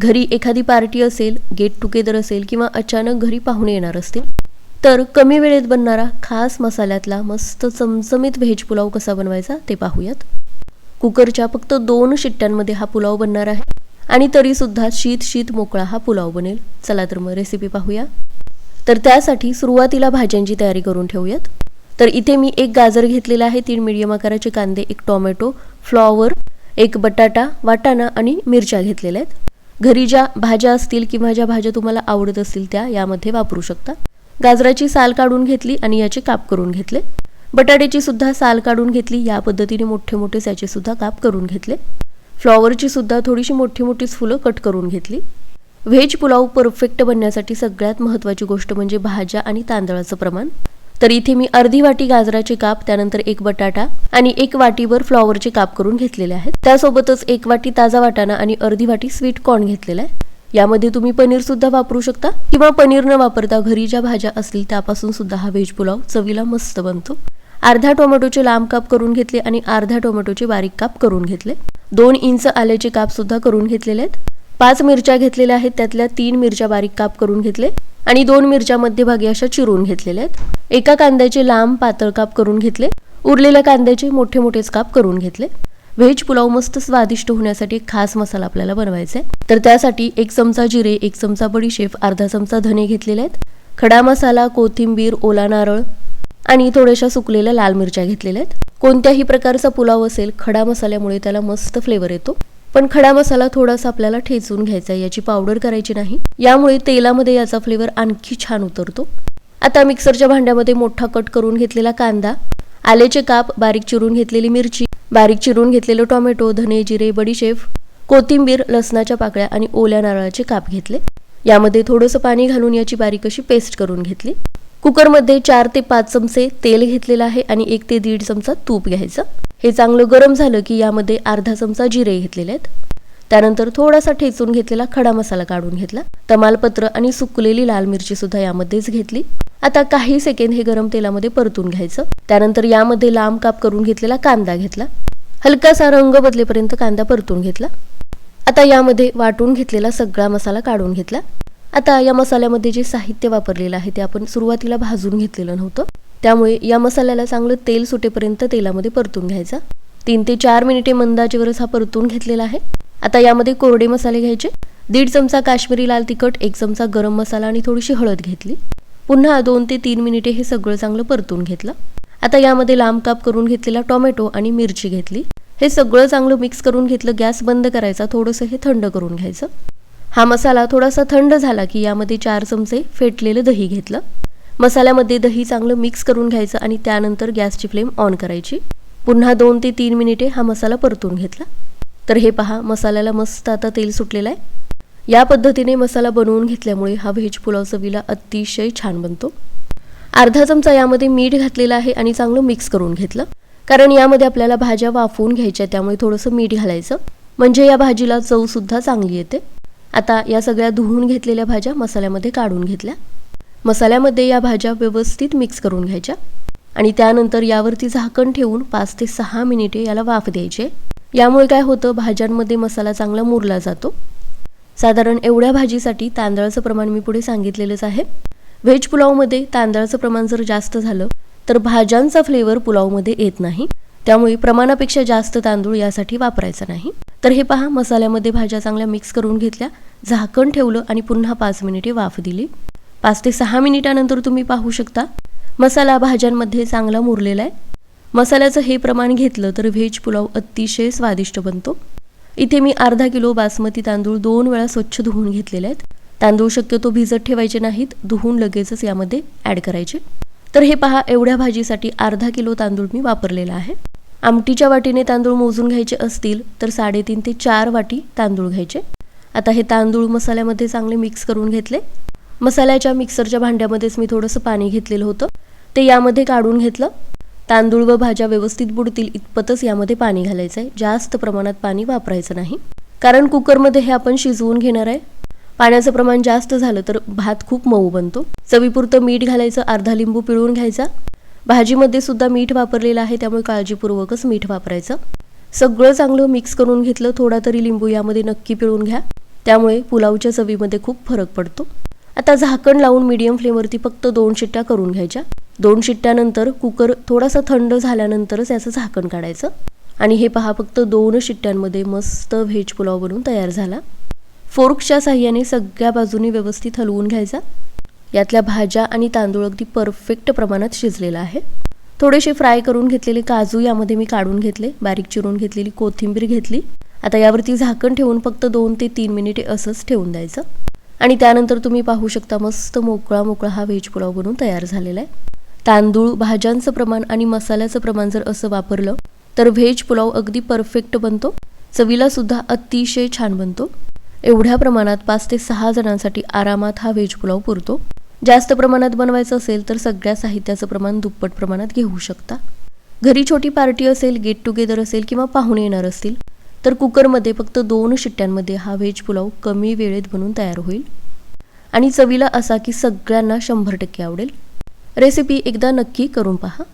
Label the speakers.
Speaker 1: घरी एखादी पार्टी असेल गेट टुगेदर असेल किंवा अचानक घरी पाहुणे येणार असतील तर कमी वेळेत बनणारा खास मसाल्यातला मस्त चमचमीत व्हेज पुलाव कसा बनवायचा ते पाहूयात. कुकरच्या फक्त दोन शिट्ट्यांमध्ये हा पुलाव बनणार आहे आणि तरीसुद्धा शीत शीत मोकळा हा पुलाव बनेल. चला तर मग रेसिपी पाहूया. तर त्यासाठी सुरुवातीला भाज्यांची तयारी करून ठेवूयात. तर इथे मी एक गाजर घेतलेला आहे तीन मिडियम आकाराचे कांदे एक टोमॅटो फ्लॉवर एक बटाटा वाटाणा आणि मिरच्या घेतलेल्या आहेत. घरी ज्या भाज्या असतील किंवा ज्या भाज्या तुम्हाला आवडत असतील त्या यामध्ये वापरू शकता. गाजराची साल काढून घेतली आणि याचे काप करून घेतले. बटाट्याची सुद्धा साल काढून घेतली या पद्धतीने मोठे मोठे त्याचे सुद्धा काप करून घेतले. फ्लॉवरची सुद्धा थोडीशी मोठी मोठीच फुलं कट करून घेतली. व्हेज पुलाव परफेक्ट बनण्यासाठी सगळ्यात महत्त्वाची गोष्ट म्हणजे भाज्या आणि तांदळाचं प्रमाण. तर इथे मी अर्धी वाटी गाजराचे काप त्यानंतर एक बटाटा आणि एक वाटीभर फ्लॉवरचे काप करून घेतलेले आहेत. त्यासोबतच एक वाटी ताजा वाटाणा आणि अर्धी वाटी स्वीट कॉर्न घेतलेला आहे. यामध्ये तुम्ही पनीर सुद्धा वापरू शकता किंवा पनीर न वापरता घरी ज्या भाज्या असतील त्यापासून सुद्धा हा व्हेज पुलाव चवीला मस्त बनतो. अर्धा टोमॅटोचे लांब काप करून घेतले आणि अर्धा टोमॅटोचे बारीक काप करून घेतले. दोन इंच आल्याचे काप सुद्धा करून घेतलेले आहेत. पाच मिरच्या घेतलेल्या आहेत त्यातल्या तीन मिरच्या बारीक काप करून घेतले. आणि दोन मिरच्या मध्यभागी अशा चिरून घेतलेल्या आहेत. एका कांद्याचे लांब पातळ काप करून घेतले. उरलेल्या कांद्याचे मोठे मोठेच काप करून घेतले. व्हेज पुलाव मस्त स्वादिष्ट होण्यासाठी खास मसाला आपल्याला बनवायचा आहे. तर त्यासाठी एक चमचा जिरे एक चमचा बडीशेफ अर्धा चमचा धने घेतलेले आहेत. खडा मसाला कोथिंबीर ओला नारळ आणि थोड्याशा सुकलेल्या लाल मिरच्या घेतलेल्या आहेत. कोणत्याही प्रकारचा पुलाव असेल खडा मसाल्यामुळे त्याला मस्त फ्लेवर येतो. पण खडा मसाला थोडासा आपल्याला ठेचून घ्यायचा आहे याची पावडर करायची नाही. यामुळे तेलामध्ये याचा फ्लेवर आणखी छान उतरतो. आता मिक्सरच्या भांड्यामध्ये मोठा कट करून घेतलेला कांदा आलेचे काप बारीक चिरून घेतलेली मिरची बारीक चिरून घेतलेलं टोमॅटो धने जिरे बडीशेफ कोथिंबीर लसणाच्या पाकळ्या आणि ओल्या नारळाचे काप घेतले. यामध्ये थोडंसं पाणी घालून याची बारीक अशी पेस्ट करून घेतली. कुकरमध्ये चार ते पाच चमचे तेल घेतलेलं आहे आणि एक ते दीड चमचा तूप घ्यायचं. हे चांगलं गरम झालं की यामध्ये अर्धा चमचा जिरे घेतलेले आहेत. त्यानंतर थोडासा ठेचून घेतलेला खडा मसाला काढून घेतला. तमालपत्र आणि सुकलेली लाल मिरची सुद्धा यामध्येच घेतली. आता काही सेकंद हे गरम तेलामध्ये परतून घ्यायचं. त्यानंतर यामध्ये लांब काप करून घेतलेला कांदा घेतला. हलकासा रंग बदलेपर्यंत कांदा परतून घेतला. आता यामध्ये वाटून घेतलेला सगळा मसाला काढून घेतला. आता या मसाल्यामध्ये जे साहित्य वापरलेलं आहे ते आपण सुरुवातीला भाजून घेतलेलं नव्हतं. त्यामुळे या मसाल्याला चांगलं तेल सुटेपर्यंत तेलामध्ये परतून घ्यायचा. तीन ते चार मिनिटे मंदाचेवरच हा परतून घेतलेला आहे. आता यामध्ये कोरडे मसाले घ्यायचे. दीड चमचा काश्मीरी लाल तिखट एक चमचा गरम मसाला आणि थोडीशी हळद घेतली. पुन्हा दोन ते तीन मिनिटे हे सगळं चांगलं परतून घेतलं. आता यामध्ये लांब काप करून घेतलेला टोमॅटो आणि मिरची घेतली. हे सगळं चांगलं मिक्स करून घेतलं गॅस बंद करायचा थोडंसं हे थंड करून घ्यायचं. हा मसाला थोडासा थंड झाला की यामध्ये चार चमचे फेटलेलं दही घेतलं. मसाल्यामध्ये दही चांगलं मिक्स करून घ्यायचं आणि त्यानंतर गॅसची फ्लेम ऑन करायची. पुन्हा दोन ते तीन मिनिटे हा मसाला परतून घेतला. तर हे पहा मसाल्याला मस्त आता तेल सुटलेलं आहे. या पद्धतीने मसाला बनवून घेतल्यामुळे हा व्हेज पुलाव चवीला अतिशय छान बनतो. अर्धा चमचा यामध्ये मीठ घातलेलं आहे आणि चांगलं मिक्स करून घेतलं. कारण यामध्ये आपल्याला भाज्या वाफवून घ्यायच्या त्यामुळे थोडंसं मीठ घालायचं. म्हणजे या भाजीला चवसुद्धा चांगली येते. आता या सगळ्या धुवून घेतलेल्या भाज्या मसाल्यामध्ये काढून घेतल्या. मसाल्यामध्ये या भाज्या व्यवस्थित मिक्स करून घ्यायच्या आणि त्यानंतर यावरती झाकण ठेवून पाच ते सहा मिनिटे याला वाफ द्यायचे. यामुळे काय होतं भाज्यांमध्ये मसाला चांगला मुरला जातो. साधारण एवढ्या भाजीसाठी तांदळाचं प्रमाण मी पुढे सांगितलेलंच आहे. व्हेज पुलावमध्ये तांदळाचं प्रमाण जर जास्त झालं तर भाज्यांचा फ्लेवर पुलावमध्ये येत नाही. त्यामुळे प्रमाणापेक्षा जास्त तांदूळ यासाठी वापरायचा नाही. तर हे पहा मसाल्यामध्ये भाज्या चांगल्या मिक्स करून घेतल्या. झाकण ठेवलं आणि पुन्हा पाच मिनिटे वाफ दिली. पाच ते सहा मिनिटानंतर तुम्ही पाहू शकता मसाला भाज्यांमध्ये चांगला मुरलेला आहे. मसाल्याचं हे प्रमाण घेतलं तर व्हेज पुलाव अतिशय स्वादिष्ट बनतो. इथे मी अर्धा किलो बासमती तांदूळ दोन वेळा स्वच्छ धुवून घेतलेले आहेत. तांदूळ शक्यतो भिजत ठेवायचे नाहीत धुवून लगेचच यामध्ये ॲड करायचे. तर हे पहा एवढ्या भाजीसाठी अर्धा किलो तांदूळ मी वापरलेला आहे. आमटीच्या वाटीने तांदूळ मोजून घ्यायचे असतील तर साडेतीन ते चार वाटी तांदूळ घ्यायचे. आता हे तांदूळ मसाल्यामध्ये चांगले मिक्स करून घेतले. मसाल्याच्या मिक्सरच्या भांड्यामध्येच मी थोडंसं पाणी घेतलेलं होतं. ते यामध्ये काढून घेतलं. तांदूळ व भाज्या व्यवस्थित बुडतील इतपतच यामध्ये पाणी घालायचं आहे जास्त प्रमाणात पाणी वापरायचं नाही. कारण कुकरमध्ये हे आपण शिजवून घेणार आहे. पाण्याचं प्रमाण जास्त झालं तर भात खूप मऊ बनतो. चवीपुरतं मीठ घालायचं अर्धा लिंबू पिळून घ्यायचा. भाजीमध्ये सुद्धा मीठ वापरलेलं आहे त्यामुळे काळजीपूर्वकच मीठ वापरायचं. सगळं चांगलं मिक्स करून घेतलं थोडा तरी लिंबू यामध्ये नक्की पिळून घ्या. त्यामुळे पुलावच्या चवीमध्ये खूप फरक पडतो. आता झाकण लावून मीडियम फ्लेमवरती फक्त दोन शिट्ट्या करून घ्यायच्या. दोन शिट्ट्यानंतर कुकर थोडासा थंड झाल्यानंतरच याचं झाकण काढायचं. आणि हे पहा फक्त दोन शिट्ट्यांमध्ये मस्त व्हेज पुलाव बनवून तयार झाला. फोर्कच्या साह्याने सगळ्या बाजूनी व्यवस्थित हलवून घ्यायचा. यातल्या भाज्या आणि तांदूळ अगदी परफेक्ट प्रमाणात शिजलेला आहे. थोडेसे फ्राय करून घेतलेले काजू यामध्ये मी काढून घेतले बारीक चिरून घेतलेली कोथिंबीर घेतली. आता यावरती झाकण ठेवून फक्त दोन ते तीन मिनिटे असंच ठेवून द्यायचं. आणि त्यानंतर तुम्ही पाहू शकता मस्त मोकळा मोकळा हा व्हेज पुलाव बनवून तयार झालेला आहे. तांदूळ भाज्यांचं प्रमाण आणि मसाल्याचं प्रमाण जर असं वापरलं तर व्हेज पुलाव अगदी परफेक्ट बनतो. चवीला सुद्धा अतिशय छान बनतो. एवढ्या प्रमाणात पाच ते सहा जणांसाठी आरामात हा व्हेज पुलाव पुरतो. जास्त प्रमाणात बनवायचं असेल तर सगळ्या साहित्याचं प्रमाण दुप्पट प्रमाणात घेऊ शकता. घरी छोटी पार्टी असेल गेट टुगेदर असेल किंवा पाहुणे येणार असतील तर कुकरमध्ये फक्त दोन शिट्ट्यांमध्ये हा व्हेज पुलाव कमी वेळेत बनून तयार होईल. आणि चवीला असा की सगळ्यांना शंभर टक्के आवडेल. रेसिपी एकदा नक्की करून पहा.